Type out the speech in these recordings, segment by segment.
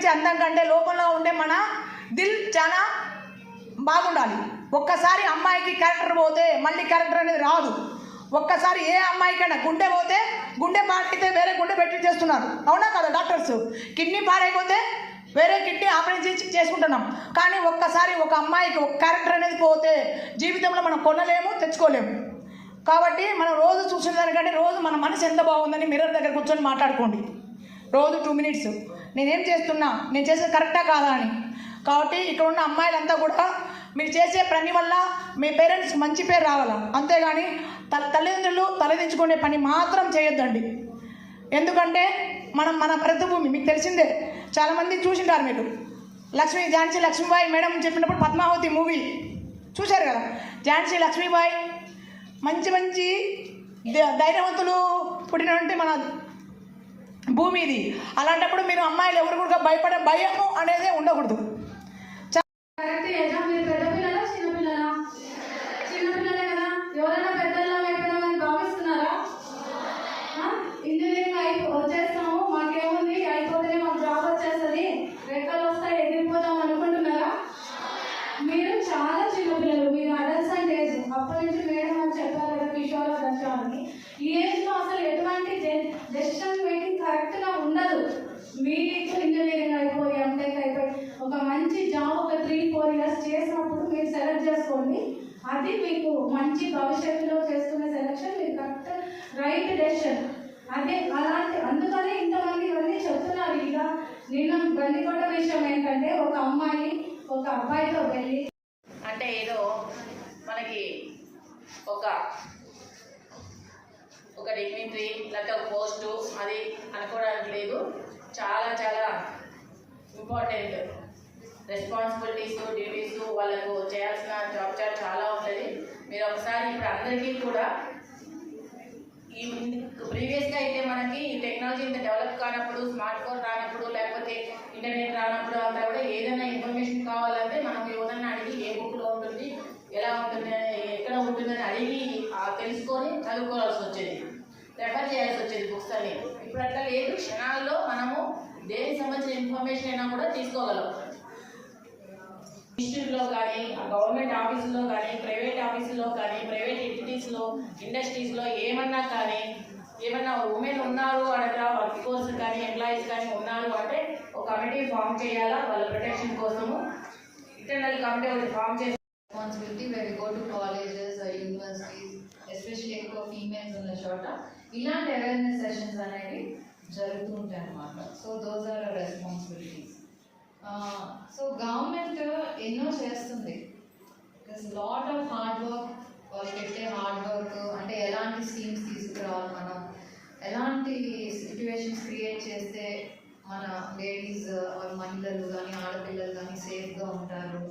కనిపించే అందం కంటే లోపల ఉండే మన దిల్ చాలా బాగుండాలి. ఒక్కసారి అమ్మాయికి క్యారెక్టర్ పోతే మళ్ళీ క్యారెక్టర్ అనేది రాదు. ఒక్కసారి ఏ అమ్మాయికైనా గుండె పోతే గుండె పాడైతే వేరే గుండె పెట్టి చేస్తున్నారు. అవునా కదా డాక్టర్స్? కిడ్నీ పాడైపోతే వేరే కిడ్నీ ఆపరేషన్ చేసి చేసుకుంటున్నాం. కానీ ఒక్కసారి ఒక అమ్మాయికి ఒక క్యారెక్టర్ అనేది పోతే జీవితంలో మనం కొనలేము తెచ్చుకోలేము. కాబట్టి మనం రోజు చూసిన దానికంటే రోజు మన మనసు ఎంత బాగుందని మిర్రర్ దగ్గర కూర్చొని మాట్లాడుకోండి. రోజు టూ మినిట్స్ నేనేం చేస్తున్నా? నేను చేసేది కరెక్టా కాదా అని. కాబట్టి ఇక్కడ ఉన్న అమ్మాయిలంతా కూడా మీరు చేసే పని వల్ల మీ పేరెంట్స్ మంచి పేరు రావాలా? అంతేగాని తల తల్లిదండ్రులు తలదించుకునే పని మాత్రం చేయొద్దండి. ఎందుకంటే మనం మన ప్రతిభూమి మీకు తెలిసిందే చాలామంది చూసింటారు మీరు. లక్ష్మీ ఝాన్సీ లక్ష్మీబాయి మేడం చెప్పినప్పుడు పద్మావతి మూవీ చూశారు కదా? ఝాన్సీ లక్ష్మీబాయి మంచి మంచి ధైర్యవంతులు పుట్టినటువంటి మన భూమి ఇది అలాంటప్పుడు మీరు అమ్మాయిలు ఎవరు కూడా భయపడే భయము అనేది ఉండకూడదు కరెక్ట్ ఏజా మీరు పెద్ద పిల్లలా చిన్న పిల్లలా చిన్న పిల్లలే కదా ఎవరైనా పెద్దలా అయిపోయినామని భావిస్తున్నారా ఆ? ఇంజనీరింగ్ అయిపో వచ్చేస్తాము మాకేముంది అయిపోతేనే మాకు జాబ్ వచ్చేస్తుంది రెక్కలు వస్తాయి ఎగిరిపోతాం అనుకుంటున్నారా మీరు చాలా చిన్న పిల్లలు మీరు అడల్సెంట్ ఏజ్ అప్పటి నుంచి మేడం అని చెప్పారు కదా కిషోర దశ అని ఈ ఏజ్లో అసలు ఎటువంటి డెసిషన్ మేకింగ్ కరెక్ట్గా ఉండదు మీకు ఇంజనీరింగ్ అయిపోయి ఎంటెక్ అయిపోయి ఒక మంచి జాబ్ ఒక త్రీ ఫోర్ ఇయర్స్ చేసినప్పుడు మీరు సెలెక్ట్ చేసుకోండి. అది మీకు మంచి భవిష్యత్తులో చేసుకునే సెలక్షన్ మీరు కరెక్ట్ రైట్ డెసిషన్ అదే అలాంటి అందుకనే ఇంతమంది ఇవన్నీ చెప్తున్నారు. ఇక నిన్న గల్లికొండ విషయం ఏంటంటే ఒక అమ్మాయి ఒక అబ్బాయితో వెళ్ళి అంటే ఏదో మనకి ఒక ఒక డిగ్నిటరీ లేకపోతే ఒక పోస్టు అది అనుకోవడానికి లేదు. చాలా చాలా ఇంపార్టెంట్ రెస్పాన్సిబిలిటీస్ డ్యూటీస్ వాళ్ళకు చేయాల్సిన జాబ్ చార్జ్ చాలా ఉంటుంది. మీరు ఒకసారి ఇప్పుడు అందరికీ కూడా ఈ ప్రీవియస్గా అయితే మనకి ఈ టెక్నాలజీ ఇంత డెవలప్ కానప్పుడు స్మార్ట్ ఫోన్ రానప్పుడు లేకపోతే ఇంటర్నెట్ రానప్పుడు అంతా కూడా ఏదైనా ఇన్ఫర్మేషన్ కావాలంటే మనం ఎవరన్నా అడిగి ఏ బుక్లో ఉంటుంది ఎలా ఉంటుంది ఎక్కడ ఉంటుందని అడిగి తెలుసుకొని చదువుకోవాల్సి వచ్చేది. రెఫర్ చేయాల్సి వచ్చేది బుక్స్ అని ఇప్పుడు అట్లా లేదు. క్షణాల్లో మనము దేనికి సంబంధించిన ఇన్ఫర్మేషన్ అయినా కూడా తీసుకోగలం. ఇన్స్టిట్యూట్లో కానీ గవర్నమెంట్ ఆఫీసులో కానీ ప్రైవేట్ ఆఫీసులో కానీ ప్రైవేట్ ఎంటిటీస్లో ఇండస్ట్రీస్లో ఏమన్నా కానీ ఏమన్నా ఉమెన్ ఉన్నారు అక్కడ వర్క్ ఫోర్స్ కానీ ఎంప్లాయీస్ కానీ ఉన్నారు అంటే ఒక కమిటీ ఫామ్ చేయాలా? వాళ్ళ ప్రొటెక్షన్ కోసము ఇంటర్నల్ కమిటీ ఒకటి ఫామ్ చేసి responsibility where go to colleges universities or ఎక్కువ ఫీమేల్స్ ఉన్న చోట ఇలాంటి అవేర్నెస్ సెషన్స్ అనేవి జరుగుతూ ఉంటాయి అన్నమాట so those are responsibilities so government ఎన్నో చేస్తుంది. లాట్ ఆఫ్ హార్డ్ వర్క్ వాళ్ళు పెట్టే హార్డ్ వర్క్ అంటే ఎలాంటి స్కీమ్స్ తీసుకురావాలి మనం ఎలాంటి సిచ్యువేషన్స్ క్రియేట్ చేస్తే మన లేడీస్ మహిళలు కానీ ఆడపిల్లలు కానీ సేఫ్గా ఉంటారు.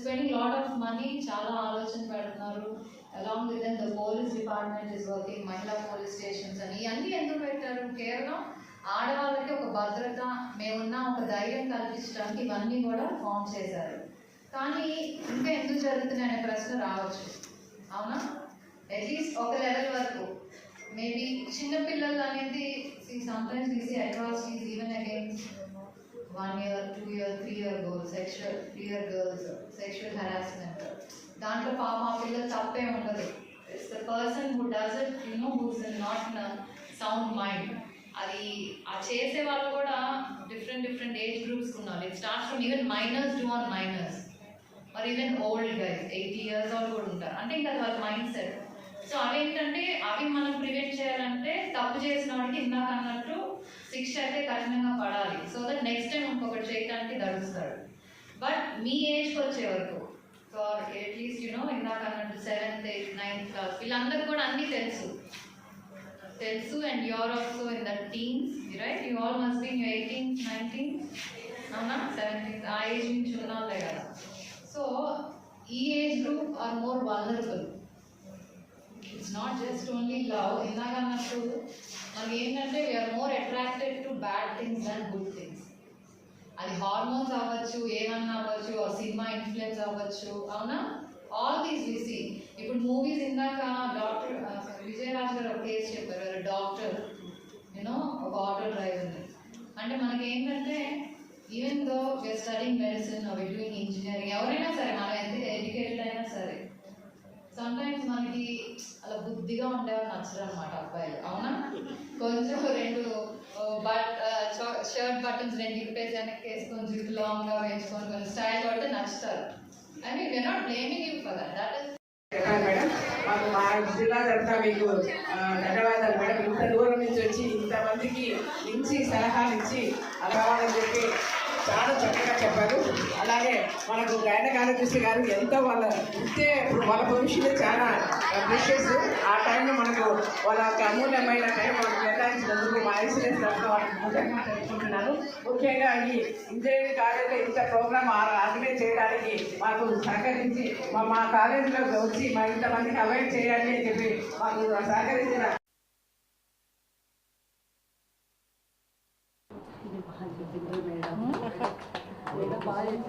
స్పెండింగ్ లాట్ ఆఫ్ మనీ చాలా ఆలోచన పెడుతున్నారు. Along with the police department is working మహిళా పోలీస్ స్టేషన్స్ అని ఇవన్నీ ఎందుకు పెట్టారు? కేవలం ఆడవాళ్ళకి ఒక భద్రత మేమున్న ఒక ధైర్యం కల్పించడానికి ఇవన్నీ కూడా ఫామ్ చేశారు. కానీ ఇంకా ఎందుకు జరుగుతుంది అనే ప్రశ్న రావచ్చు. అవునా? అట్లీస్ట్ ఒక లెవెల్ వరకు. మేబీ చిన్నపిల్లలు అనేది సమ్టైమ్స్ తీసి atrocities even against one year two year three year girls sexual three year girls sexual harassment దాంట్లో పాప ఆ పిల్లలు తప్పే ఉండదు. It's the person who does it you know who's not in sound mind అది ఆ చేసే వాళ్ళు కూడా డిఫరెంట్ డిఫరెంట్ ఏజ్ గ్రూప్స్ ఉన్నారు. It start from even minors to on minors మరి even old guys eighty years వాళ్ళు కూడా ఉంటారు. అంటే ఇంకా అది వాళ్ళ మైండ్ సెట్ సో అవేంటంటే అవి మనం ప్రివెంట్ చేయాలంటే తప్పు చేసిన వాడికి ఇందాక అన్నట్టు శిక్ష అయితే కఠినంగా పడాలి. సో దట్ నెక్స్ట్ టైం ఇంకొకటి చేయడానికి దడుస్తాడు బట్ మీ ఏజ్కి వచ్చే వరకు సో అట్లీస్ట్ యూనో ఇందాక అన్నట్టు సెవెంత్ ఎయిత్ నైన్త్ క్లాస్ వీళ్ళందరికీ కూడా అన్నీ తెలుసు. తెలుసు and you're also in the teens right you all must be eighteen nineteen అవునా సెవెంటీన్ ఆ ఏజ్ నుంచి ఉన్నాళ్ళే కదా. సో ఈ age group are more vulnerable it's not just only love ఇందాక అన్నట్టు మనకి ఏంటంటే we're more attracted to bad things and good things అది హార్మోన్స్ అవ్వచ్చు ఏమన్నా అవ్వచ్చు ఆ సినిమా ఇన్ఫ్లుయెన్స్ అవ్వచ్చు అవునా? ఆల్ దీస్ విసి ఇప్పుడు మూవీస్ ఇందాక డాక్టర్ విజయరాజ్ గారు ఒక కేసు చెప్పారు. డాక్టర్ యూనో ఒక ఆటో డ్రైవర్ అంటే మనకి ఏంటంటే even though we're studying medicine we doing engineering ఎవరైనా సరే మనం ఎంత ఎడ్యుకేటెడ్ అయినా సరే సమ్టైమ్స్ మనకి అలా బుద్ధిగా ఉండేవాళ్ళు నచ్చరు అనమాట అబ్బాయిలు. అవునా? కొంచెం రెండు బట్ షర్ట్ బటన్స్ రెండు ఇప్పేసి వెనక్కి వేసుకొని జుట్టు లాంగ్గా వేసుకొని కొంచెం స్టైల్ పడితే నచ్చుతారు. I mean we're not blaming you for that that is madam. మా జిల్లా తరఫున మీకు ధన్యవాదాలు మేడం. ఇంత దూరం నుంచి వచ్చి ఇంతమందికి ఇచ్చి సలహాలు ఇచ్చి అలా చెప్పి చాలా చక్కగా చెప్పారు. అలాగే మనకు గైనకాలజిస్ట్ గారు ఎంతో వాళ్ళ ఇస్తే ఇప్పుడు వాళ్ళ భవిష్యత్తు చాలా ప్రెషియస్ ఆ టైంలో మనకు వాళ్ళ యొక్క అమూల్యమైన టైం మనకు కేటాయించినందుకు మా ఐసీఎస్ తరఫున ముఖ్యంగా ఈ ఇంజనీరింగ్ కాలేజీలో ఇంత ప్రోగ్రామ్ ఆర్గనైజ్ చేయడానికి మాకు సహకరించి మా మా కాలేజీలో వచ్చి మా ఇంతమందికి అవాయిడ్ చేయాలి అని చెప్పి మాకు సహకరించిన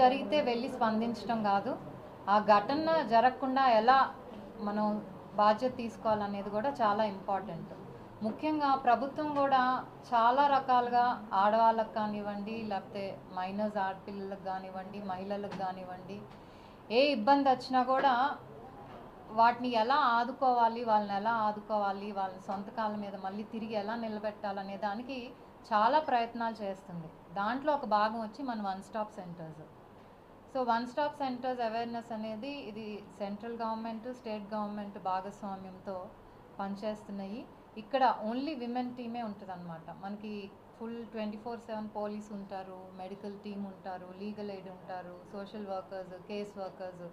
జరిగితే వెళ్ళి స్పందించడం కాదు. ఆ ఘటన జరగకుండా ఎలా మనం బాధ్యత తీసుకోవాలనేది కూడా చాలా ఇంపార్టెంట్. ముఖ్యంగా ప్రభుత్వం కూడా చాలా రకాలుగా ఆడవాళ్ళకు కానివ్వండి లేకపోతే మైనర్స్ ఆడపిల్లలకు కానివ్వండి మహిళలకు కానివ్వండి ఏ ఇబ్బంది వచ్చినా కూడా వాటిని ఎలా ఆదుకోవాలి వాళ్ళని ఎలా ఆదుకోవాలి వాళ్ళని సొంత కాళ్ళ మీద మళ్ళీ తిరిగి ఎలా నిలబెట్టాలనే దానికి చాలా ప్రయత్నాలు చేస్తుంది. దాంట్లో ఒక భాగం వచ్చి మన one stop centres. So one stop centres awareness అనేది ఇది సెంట్రల్ గవర్నమెంట్ స్టేట్ గవర్నమెంట్ భాగస్వామ్యంతో పనిచేస్తున్నాయి. ఇక్కడ ఓన్లీ విమెన్ టీమే ఉంటుంది అనమాట మనకి full twenty four seven police ఉంటారు మెడికల్ టీమ్ ఉంటారు లీగల్ ఎయిడ్ ఉంటారు social workers case workers.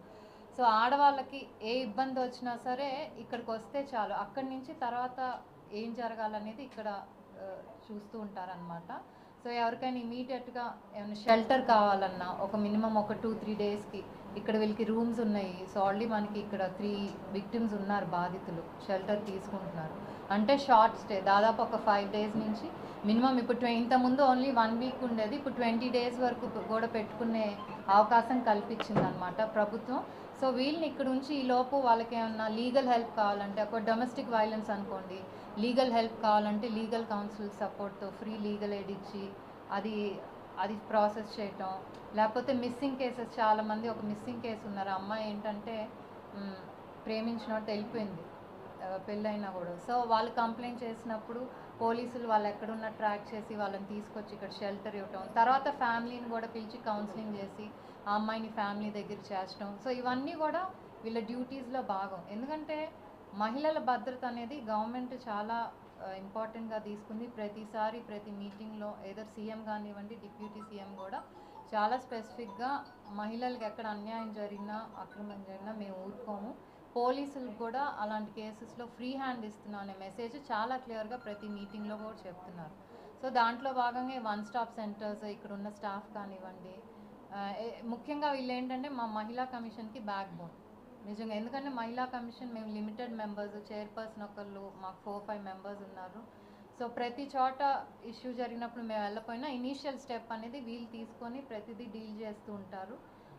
So ఆడవాళ్ళకి ఏ ఇబ్బంది వచ్చినా సరే ఇక్కడికి వస్తే చాలు. అక్కడి నుంచి తర్వాత ఏం జరగాలనేది ఇక్కడ చూస్తూ ఉంటారనమాట సో ఎవరికైనా ఇమీడియట్గా ఏమైనా షెల్టర్ కావాలన్నా ఒక మినిమం ఒక టూ త్రీ డేస్కి ఇక్కడ వీళ్ళకి రూమ్స్ ఉన్నాయి. సో ఆల్రెడీ మనకి ఇక్కడ త్రీ విక్టిమ్స్ ఉన్నారు బాధితులు. షెల్టర్ తీసుకుంటున్నారు. అంటే షార్ట్ స్టే. దాదాపు ఒక ఫైవ్ డేస్ నుంచి మినిమం ఇప్పుడు ట్వ ఇంతకుముందు ఓన్లీ వన్ వీక్ ఉండేది. ఇప్పుడు ట్వంటీ డేస్ వరకు కూడా పెట్టుకునే అవకాశం కల్పించింది అనమాట ప్రభుత్వం. సో వీళ్ళని ఇక్కడ ఉంచి ఈ లోపు వాళ్ళకి ఏమన్నా లీగల్ హెల్ప్ కావాలంటే ఒక డొమెస్టిక్ వైలెన్స్ అనుకోండి లీగల్ హెల్ప్ కావాలంటే లీగల్ కౌన్సిల్ సపోర్ట్తో ఫ్రీ లీగల్ ఎయిడ్ ఇచ్చి అది అది ప్రాసెస్ చేయటం. లేకపోతే మిస్సింగ్ కేసెస్ చాలామంది ఒక మిస్సింగ్ కేసు ఉన్నారు. ఆ అమ్మాయి ఏంటంటే ప్రేమించినట్టు వెళ్ళిపోయింది. పెళ్ళైనా కూడా. సో వాళ్ళు కంప్లైంట్ చేసినప్పుడు పోలీసులు వాళ్ళు ఎక్కడున్న ట్రాక్ చేసి వాళ్ళని తీసుకొచ్చి ఇక్కడ షెల్టర్ ఇవ్వటం. తర్వాత ఫ్యామిలీని కూడా పిలిచి కౌన్సిలింగ్ చేసి ఆ అమ్మాయిని ఫ్యామిలీ దగ్గర చేర్చడం సో ఇవన్నీ కూడా వీళ్ళ డ్యూటీస్లో భాగం. ఎందుకంటే మహిళల భద్రత అనేది గవర్నమెంట్ చాలా ఇంపార్టెంట్గా తీసుకుంది. ప్రతిసారి ప్రతి మీటింగ్లో ఏదర్ సీఎం కానివ్వండి డిప్యూటీ సీఎం కూడా చాలా స్పెసిఫిక్గా మహిళలకు ఎక్కడ అన్యాయం జరిగినా అక్రమం జరిగినా మేము ఊరుకోము. పోలీసులకు కూడా అలాంటి కేసెస్లో ఫ్రీ హ్యాండ్ ఇస్తున్నాం అనే మెసేజ్ చాలా క్లియర్గా ప్రతి మీటింగ్లో కూడా చెప్తున్నారు. సో దాంట్లో భాగంగా వన్ స్టాప్ సెంటర్స్ ఇక్కడ ఉన్న స్టాఫ్ కానివ్వండి ముఖ్యంగా వీళ్ళు ఏంటంటే మా మహిళా కమిషన్కి బ్యాక్ బోన్ నిజంగా. ఎందుకంటే మహిళా కమిషన్ మేము లిమిటెడ్ మెంబర్స్ చైర్పర్సన్ ఒకళ్ళు మాకు ఫోర్ ఫైవ్ మెంబర్స్ ఉన్నారు. సో ప్రతి చోట ఇష్యూ జరిగినప్పుడు మేము వెళ్ళకపోయినా ఇనీషియల్ స్టెప్ అనేది వీళ్ళు తీసుకొని ప్రతిదీ డీల్ చేస్తూ ఉంటారు.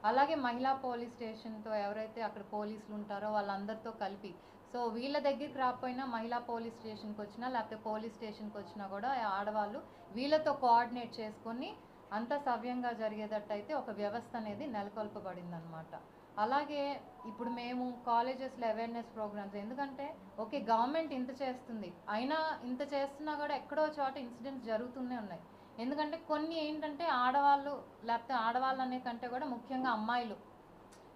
అలాగే మహిళా పోలీస్ స్టేషన్తో ఎవరైతే అక్కడ పోలీసులు ఉంటారో వాళ్ళందరితో కలిపి. సో వీళ్ళ దగ్గరికి రాకపోయినా మహిళా పోలీస్ స్టేషన్కి వచ్చినా లేకపోతే పోలీస్ స్టేషన్కి వచ్చినా కూడా ఆడవాళ్ళు వీళ్ళతో కోఆర్డినేట్ చేసుకొని అంత సవ్యంగా జరిగేటట్టయితే ఒక వ్యవస్థ అనేది నెలకొల్పబడింది అనమాట అలాగే ఇప్పుడు మేము కాలేజెస్లో అవేర్నెస్ ప్రోగ్రామ్స్ ఎందుకంటే ఓకే గవర్నమెంట్ ఇంత చేస్తుంది. అయినా ఇంత చేస్తున్నా కూడా ఎక్కడో చోట ఇన్సిడెంట్స్ జరుగుతూనే ఉన్నాయి. ఎందుకంటే కొన్ని ఏంటంటే ఆడవాళ్ళు లేకపోతే ఆడవాళ్ళు అనే కంటే కూడా ముఖ్యంగా అమ్మాయిలు.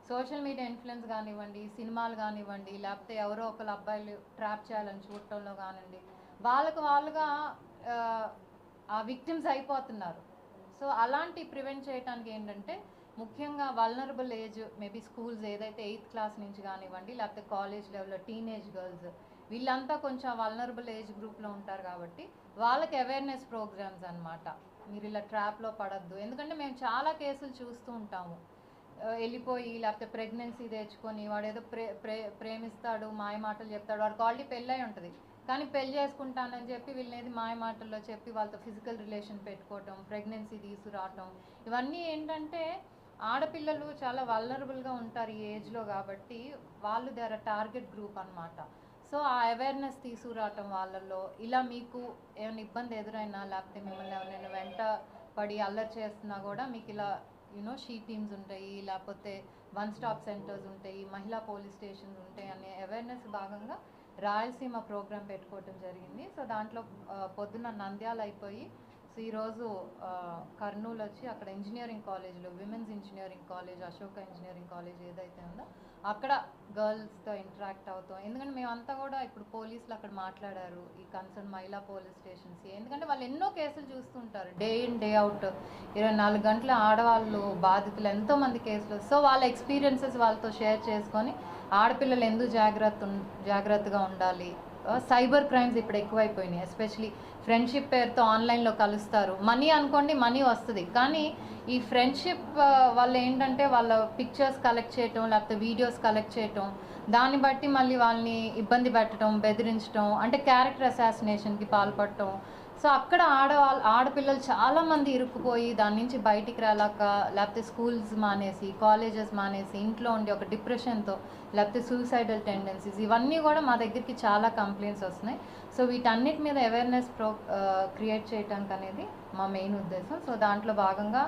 సోషల్ మీడియా ఇన్ఫ్లుయెన్స్ కానివ్వండి సినిమాలు కానివ్వండి లేకపోతే ఎవరో ఒకరు అబ్బాయిలు ట్రాప్ చేయాలని చూడటంలో కానివ్వండి వాళ్ళకు వాళ్ళుగా ఆ, విక్టిమ్స్ అయిపోతున్నారు. సో అలాంటి ప్రివెంట్ చేయడానికి ఏంటంటే ముఖ్యంగా వల్నరబుల్ ఏజ్ మేబీ స్కూల్స్ ఏదైతే ఎయిత్ క్లాస్ నుంచి కానివ్వండి లేకపోతే కాలేజ్ లెవెల్లో టీనేజ్ గర్ల్స్ వీళ్ళంతా కొంచెం వల్నరబుల్ ఏజ్ గ్రూప్లో ఉంటారు కాబట్టి వాళ్ళకి అవేర్నెస్ ప్రోగ్రామ్స్ అన్నమాట. మీరు ఇలా ట్రాప్లో పడద్దు. ఎందుకంటే మేము చాలా కేసులు చూస్తూ ఉంటాము. వెళ్ళిపోయి లేకపోతే ప్రెగ్నెన్సీ తెచ్చుకొని వాడు ఏదో ప్రే ప్రే ప్రేమిస్తాడు మాయ మాటలు చెప్తాడు వాడికి ఆల్రెడీ పెళ్ళై ఉంటుంది. కానీ పెళ్ళి చేసుకుంటానని చెప్పి వీళ్ళనేది మాయ మాటల్లో చెప్పి వాళ్ళతో ఫిజికల్ రిలేషన్ పెట్టుకోవటం ప్రెగ్నెన్సీ తీసుకురావటం ఇవన్నీ ఏంటంటే ఆడపిల్లలు చాలా వల్నరబుల్గా ఉంటారు ఈ ఏజ్లో కాబట్టి వాళ్ళు దేర్ టార్గెట్ గ్రూప్ అన్నమాట. సో ఆ అవేర్నెస్ తీసుకురావటం వాళ్ళల్లో ఇలా మీకు ఏమైనా ఇబ్బంది ఎదురైనా లేకపోతే మిమ్మల్ని ఎవరైనా వెంట పడి అల్లరి చేస్తున్నా కూడా మీకు ఇలా యూనో షీ టీమ్స్ ఉంటాయి లేకపోతే వన్ స్టాప్ సెంటర్స్ ఉంటాయి మహిళా పోలీస్ స్టేషన్స్ ఉంటాయి అనే అవేర్నెస్ భాగంగా రాయలసీమ ప్రోగ్రామ్ పెట్టుకోవటం జరిగింది. సో దాంట్లో పొద్దున పొద్దున్న అయిపోయి సో ఈరోజు కర్నూలు వచ్చి అక్కడ ఇంజనీరింగ్ కాలేజ్లో women's engineering college Ashoka engineering college ఏదైతే ఉందో అక్కడ గర్ల్స్తో ఇంటరాక్ట్ అవుతాం. ఎందుకంటే మేమంతా కూడా ఇప్పుడు పోలీసులు అక్కడ మాట్లాడారు ఈ కన్సర్న్ మహిళా పోలీస్ స్టేషన్స్ ఎందుకంటే వాళ్ళు ఎన్నో కేసులు చూస్తుంటారు. డే ఇన్ డే అవుట్ ఇరవై నాలుగు గంటల ఆడవాళ్ళు బాధితులు ఎంతో మంది కేసులు. సో వాళ్ళ ఎక్స్పీరియన్సెస్ వాళ్ళతో షేర్ చేసుకొని ఆడపిల్లలు ఎందుకు జాగ్రత్త జాగ్రత్తగా ఉండాలి? సైబర్ క్రైమ్స్ ఇప్పుడు ఎక్కువైపోయినాయి ఎస్పెషలీ ఫ్రెండ్షిప్ పేరుతో ఆన్లైన్లో కలుస్తారు. మనీ అనుకోండి మనీ వస్తుంది. కానీ ఈ ఫ్రెండ్షిప్ వాళ్ళు ఏంటంటే వాళ్ళ పిక్చర్స్ కలెక్ట్ చేయటం లేకపోతే వీడియోస్ కలెక్ట్ చేయటం దాన్ని బట్టి మళ్ళీ వాళ్ళని ఇబ్బంది పెట్టడం బెదిరించడం అంటే క్యారెక్టర్ అసాసినేషన్కి పాల్పడటం సో అక్కడ ఆడవాళ్ళు ఆడపిల్లలు చాలామంది ఇరుక్కుపోయి దాని నుంచి బయటికి రాలేక లేకపోతే స్కూల్స్ మానేసి కాలేజెస్ మానేసి ఇంట్లో ఉండి ఒక డిప్రెషన్తో లేకపోతే సూసైడల్ టెండెన్సీస్ ఇవన్నీ కూడా మా దగ్గరికి చాలా కంప్లైంట్స్ వస్తున్నాయి. సో వీటన్నిటి మీద అవేర్నెస్ ప్రో క్రియేట్ చేయడానికి అనేది మా మెయిన్ ఉద్దేశం. సో దాంట్లో భాగంగా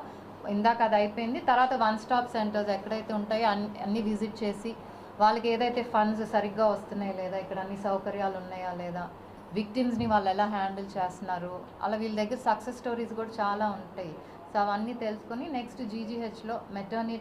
ఇందాక అది అయిపోయింది. తర్వాత వన్ స్టాప్ సెంటర్స్ ఎక్కడైతే ఉంటాయో అన్ని అన్ని విజిట్ చేసి వాళ్ళకి ఏదైతే ఫండ్స్ సరిగ్గా వస్తున్నాయా లేదా ఇక్కడ అన్ని సౌకర్యాలు ఉన్నాయా లేదా విక్టిమ్స్ని వాళ్ళు ఎలా హ్యాండిల్ చేస్తున్నారు అలా వీళ్ళ దగ్గర సక్సెస్ స్టోరీస్ కూడా చాలా ఉంటాయి. సో అవన్నీ తెలుసుకొని నెక్స్ట్ జీజీహెచ్లో మెటర్నిటీ